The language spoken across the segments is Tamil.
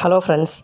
ஹலோ ஃப்ரெண்ட்ஸ்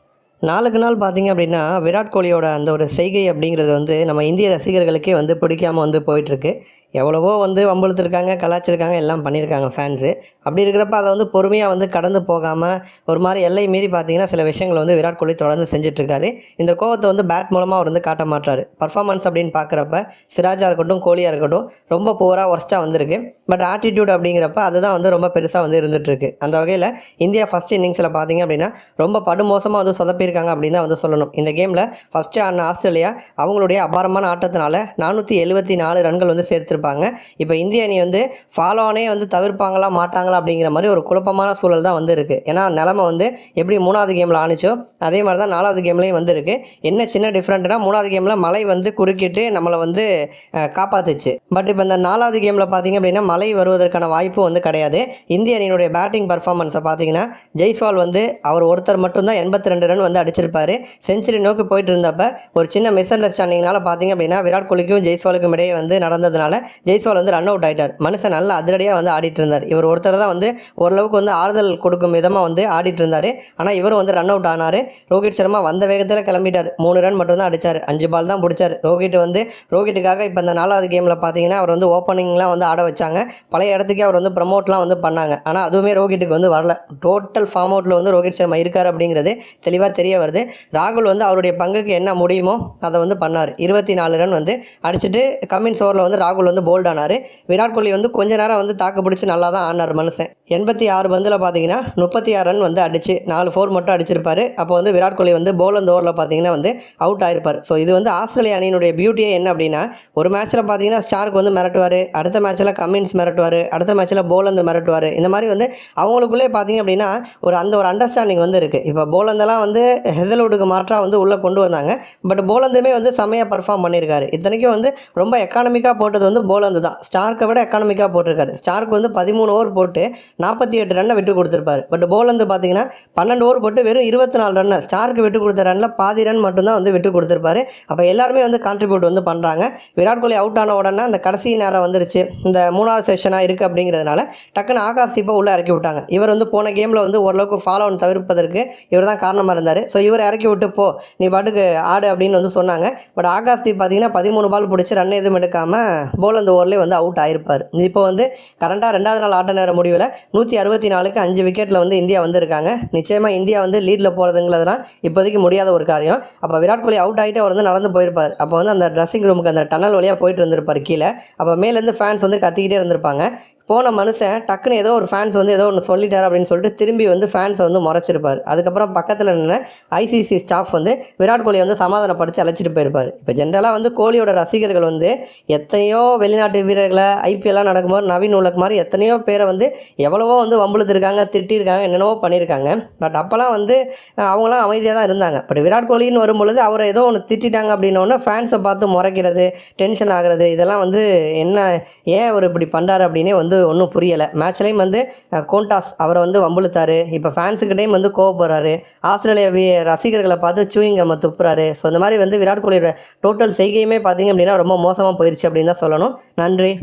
நாளுக்கு நாள் பார்த்தீங்க அப்படின்னா விராட் கோலியோட அந்த ஒரு செய்கை அப்படிங்கிறது வந்து நம்ம இந்திய ரசிகர்களுக்கே வந்து பிடிக்காம வந்து போயிட்டுருக்கு. எவ்வளவோ வந்து வம்பழுத்துருக்காங்க கலாச்சிருக்காங்க எல்லாம் பண்ணியிருக்காங்க ஃபேன்ஸு அப்படி இருக்கிறப்ப அதை வந்து பொறுமையாக வந்து கடந்து போகாமல் ஒரு மாதிரி எல்லை மீறி பார்த்தீங்கன்னா சில விஷயங்களை வந்து விராட் கோலி தொடர்ந்து செஞ்சிட்ருக்காரு. இந்த கோவத்தை வந்து பேட் மூலமாக அவர் வந்து காட்ட மாட்டார். பர்ஃபார்மன்ஸ் அப்படின்னு பார்க்குறப்ப சிராஜாக இருக்கட்டும் கோலியாக இருக்கட்டும் ரொம்ப புவராக ஒர்ஸ்ட்டாக வந்திருக்கு. பட் ஆட்டிடியூட் அப்படிங்கிறப்ப அதுதான் வந்து ரொம்ப பெருசாக வந்து இருந்துகிட்ருக்கு அந்த வகையில் இந்தியா ஃபஸ்ட் இன்னிங்ஸில் பார்த்தீங்க அப்படின்னா ரொம்ப படுமோசமாக வந்து சொதப்பியிருக்காங்க அப்படின்னு தான் வந்து சொல்லணும். இந்த கேமில் ஃபஸ்ட்டு ஆடின ஆஸ்திரேலியா அவங்களுடைய அபாரமான ஆட்டத்தினால நானூற்றி எழுபத்தி நாலு ரன்கள் வந்து சேர்த்துருப்பாங்க. இப்போ இந்திய அணி வந்து ஃபாலோ ஆனே வந்து தவிர்ப்பாங்களா மாட்டாங்களா அப்படிங்கிற மாதிரி ஒரு குழப்பமான சூழல் தான் வந்து இருக்குது ஏன்னா நிலமை வந்து எப்படி மூணாவது கேமில் ஆணிச்சோ அதே மாதிரி தான் நாலாவது கேம்லேயும் வந்து இருக்குது என்ன சின்ன டிஃப்ரெண்ட்னா மூணாவது கேமில் மழை வந்து குறுக்கிட்டு நம்மளை வந்து காப்பாத்துச்சு. பட் இப்போ இந்த நாலாவது கேமில் பார்த்தீங்க அப்படின்னா மழை வருவதற்கான வாய்ப்பு வந்து கிடையாது. இந்திய அணியினுடைய பேட்டிங் பர்ஃபார்மன்ஸை பார்த்தீங்கன்னா ஜெய்ஸ்வால் வந்து அவர் ஒருத்தர் மட்டும்தான் எண்பத்தி ரெண்டு ரன் வந்து அடிச்சிருப்பாரு. செஞ்சுரி நோக்கி போயிட்டு இருந்தப்ப ஒரு சின்ன மிஸ் அண்டர்ஸ்டாண்டிங்னால பார்த்தீங்க அப்படின்னா விராட் கோலிக்கும் ஜெய்ஸ்வாலுக்கும் இடையே வந்து நடந்ததுனால ஜெய்ஸ்வால் வந்து ரன் அவுட் ஆயிட்டார். மனுஷன் நல்லா அதிரடியாக வந்து ஆடிட்டு இருந்தார் இவர் ஒருத்தர் தான் வந்து ஓரளவுக்கு வந்து ஆறுதல் கொடுக்கும் விதமாக வந்து ஆடிட்டு இருந்தார் ஆனால் இவரும் வந்து ரன் அவுட் ஆனார். ரோஹித் சர்மா வந்த வேகத்தில் கிளம்பிட்டார். மூணு ரன் மட்டும் தான் அடிச்சார். அஞ்சு பால் தான் பிடிச்சார். ரோஹித் வந்து ரோஹிட்டுக்காக இப்போ இந்த நாலாவது கேமில் பார்த்தீங்கன்னா அவர் வந்து ஓப்பனிங்லாம் வந்து ஆட வச்சாங்க. பழைய இடத்துக்கே அவர் வந்து ப்ரமோட்லாம் வந்து பண்ணாங்க. ஆனால் அதுவுமே ரோஹிட்டுக்கு வந்து வரல. டோட்டல் ஃபார்ம் அவுட்டில் வந்து ரோஹித் சர்மா இருக்கார் அப்படிங்கிறது தெளிவாக தெரியும் தெரிய வருது. ராகுல் வந்து அவருடைய பங்குக்கு என்ன முடியுமோ அதை வந்து பண்ணார். இருபத்தி நாலு ரன் வந்து அடிச்சுட்டு கம்மின்ஸ் ஓவரில் வந்து ராகுல் வந்து போல்ட் ஆனார். விராட் கோலி வந்து கொஞ்ச நேரம் வந்து தாக்கு பிடிச்சி நல்லா தான் ஆனார் மனுஷன். எண்பத்தி ஆறு பந்தில் பார்த்தீங்கன்னா முப்பத்தி ஆறு ரன் வந்து அடிச்சு நாலு ஃபோர் மட்டும் அடிச்சிருப்பார். அப்போ வந்து விராட் கோலி வந்து போலந்து ஓவரில் பார்த்தீங்கன்னா வந்து அவுட் ஆயிருப்பார். ஸோ இது வந்து ஆஸ்திரேலிய அணியினுடைய பியூட்டியே என்ன அப்படின்னா ஒரு மேட்ச்சில் பார்த்தீங்கன்னா ஸ்டார்க் வந்து மிரட்டுவார். அடுத்த மேட்ச்சில் கம்மின்ஸ் மிரட்டுவார். அடுத்த மேட்ச்சில் போலந்து மிரட்டுவார். இந்த மாதிரி வந்து அவங்களுக்குள்ளே பார்த்தீங்க அப்படின்னா ஒரு அந்த ஒரு அண்டர்ஸ்டாண்டிங் வந்து இருக்குது இப்போ போலந்தெல்லாம் வந்து ஹெசல்வுட்டுக்கு மாற்றாக வந்து உள்ளே கொண்டு வந்தாங்க. பட் போலந்துமே வந்து செம்மையாக பர்ஃபார்ம் பண்ணியிருக்காரு. இத்தனைக்கும் வந்து ரொம்ப எக்கானமிக்காக போட்டது வந்து போலந்து தான். ஸ்டார்க்கை விட எக்கானமிக்காக போட்டிருக்காரு. ஸ்டார்க் வந்து பதிமூணு ஓவர் போட்டு நாற்பத்தி எட்டு ரன்னை விட்டு கொடுத்துருப்பாரு. பட் போலந்து பார்த்தீங்கன்னா பன்னெண்டு ஓவர் போட்டு வெறும் இருபத்தி நாலு ரன்னை ஸ்டார்க்கு விட்டு கொடுத்த ரன்னில் பாதி ரன் மட்டும்தான் வந்து விட்டு கொடுத்துருப்பாரு. அப்போ எல்லாருமே வந்து கான்ட்ரிபியூட் வந்து பண்ணுறாங்க விராட் கோலி அவுட் ஆன உடனே அந்த கடைசி நேரம் வந்துருச்சு. இந்த மூணாவது செஷனாக இருக்குது அப்படிங்கிறதுனால டக்குன்னு ஆகாஷ் தீப்பை உள்ளே இறக்கி விட்டாங்க. இவர் வந்து போன கேமில் வந்து ஓரளவுக்கு ஃபாலோ தவிர்ப்பதற்கு இவர் தான் காரணமாக இருந்தார். ஸோ இவர் இறக்கி விட்டு போ நீ பாட்டுக்கு ஆடு அப்படின்னு வந்து சொன்னாங்க. பட் ஆகாஷ் தீப் பார்த்தீங்கன்னா பதிமூணு பால் பிடிச்சி ரன் எதுவும் எடுக்காமல் போலந்து ஓவர்லேயே வந்து அவுட் ஆயிருப்பார். இப்போ வந்து கரண்டாக ரெண்டாவது நாள் ஆட்ட நேர முடிவில் நூற்றி அறுபத்தி நாலுக்கு அஞ்சு விக்கெட்டில் வந்து இந்தியா வந்திருக்காங்க. நிச்சயமாக இந்தியா வந்து லீடில் போகிறதுங்கிறதுலாம் இப்போதைக்கு முடியாத ஒரு காரியம். அப்போ விராட் கோலி அவுட் ஆகிட்டே அவர் வந்து நடந்து போயிருப்பார். அப்போ வந்து அந்த ட்ரெஸ்ஸிங் ரூமுக்கு அந்த டனல் வழியாக போயிட்டு இருந்திருப்பார் கீழே. அப்போ மேலேருந்து ஃபேன்ஸ் வந்து கத்திக்கிட்டே இருந்திருப்பாங்க. போன மனுஷன் டக்குன்னு ஏதோ ஒரு ஃபேன்ஸ் வந்து ஏதோ ஒன்று சொல்லிட்டார் அப்படின்னு சொல்லிட்டு திரும்பி வந்து ஃபேன்ஸை வந்து முறைச்சிருப்பார். அதுக்கப்புறம் பக்கத்தில் நின்று ஐசிசி ஸ்டாஃப் வந்து விராட் கோலியை வந்து சமாதானப்படுத்தி அழைச்சிட்டு போயிருப்பார். இப்போ ஜென்ரலாக வந்து கோலியோட ரசிகர்கள் வந்து எத்தனையோ வெளிநாட்டு வீரர்களை ஐபிஎல்லாம் நடக்கும்போது நவீன் உலக் மாதிரி எத்தனையோ பேரை வந்து எவ்வளவோ வந்து வம்புழுத்துருக்காங்க திட்டிருக்காங்க என்னென்னவோ பண்ணியிருக்காங்க பட் அப்போல்லாம் வந்து அவங்களாம் அமைதியாக தான் இருந்தாங்க. பட் விராட் கோலின்னு வரும்பொழுது அவரை ஏதோ ஒன்று திட்டிட்டாங்க அப்படின்னோடனே ஃபேன்ஸை பார்த்து முறைக்கிறது டென்ஷன் ஆகிறது இதெல்லாம் வந்து என்ன ஏன் அவர் இப்படி பண்ணுறாரு அப்படின்னே வந்து ஒன்றும் புரியலை. மேட்ச்லேயும் வந்து கோண்டாஸ் அவரை வந்து வம்புழுத்தாரு. இப்போ ஃபேன்ஸுக்கிட்டையும் வந்து கோவப்படுறாரு ஆஸ்திரேலியா வி- ரசிகர்களை பார்த்து சூயிங் நம்ம துப்புறாரு. ஸோ இந்த மாதிரி வந்து விராட் கோலியோட டோட்டல் செய்கையுமே பார்த்தீங்க அப்படின்னா ரொம்ப மோசமாக போயிடுச்சு அப்படின்னு தான் சொல்லணும். நன்றி.